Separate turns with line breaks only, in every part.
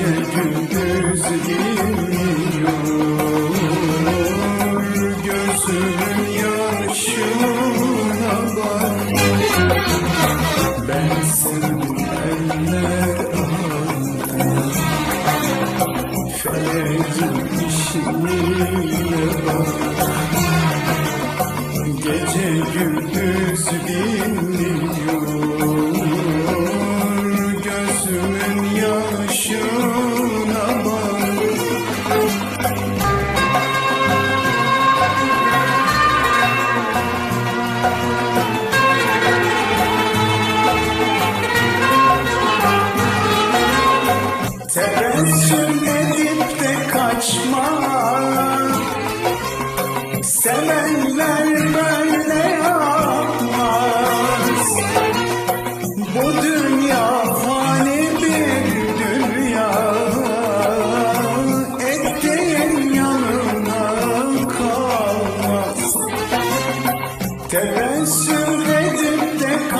gündüz dinliyor Gözümün yaşına bak Ben sevdim eller aldım Fenerli işine bak Gece gündüz dinliyor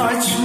de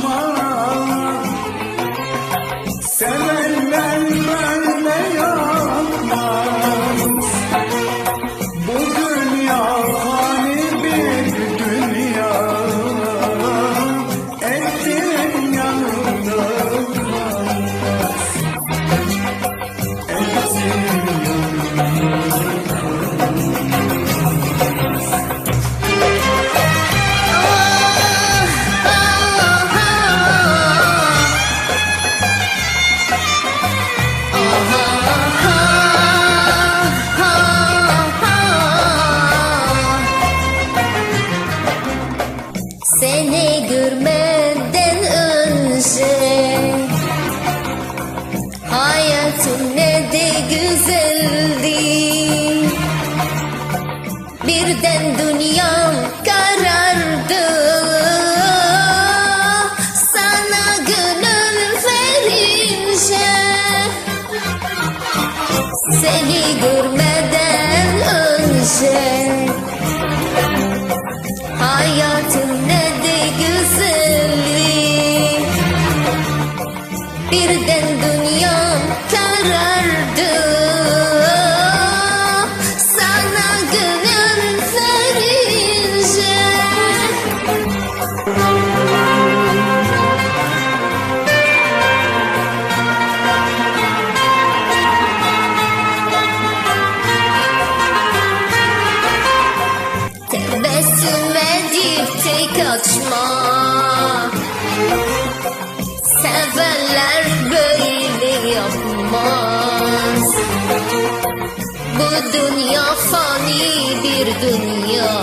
Seni görmeden önce Hayatım ne de güzeldi. Birden dünyam karardı. Sana gönül verince Seni görmeden Birden dünyam karardı. Sana gönül verince. Tebessüm edip de kaçma Sevenler böyle yapmaz. Bu dünya fani bir dünya.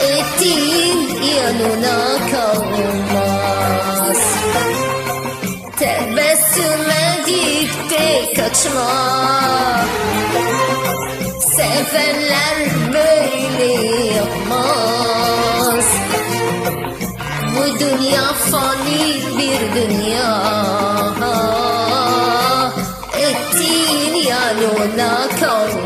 Ettiğin yanına kalmaz. Tebessüm edip de kaçma dünya fani bir dünya. Ettiğin yanına kalmaz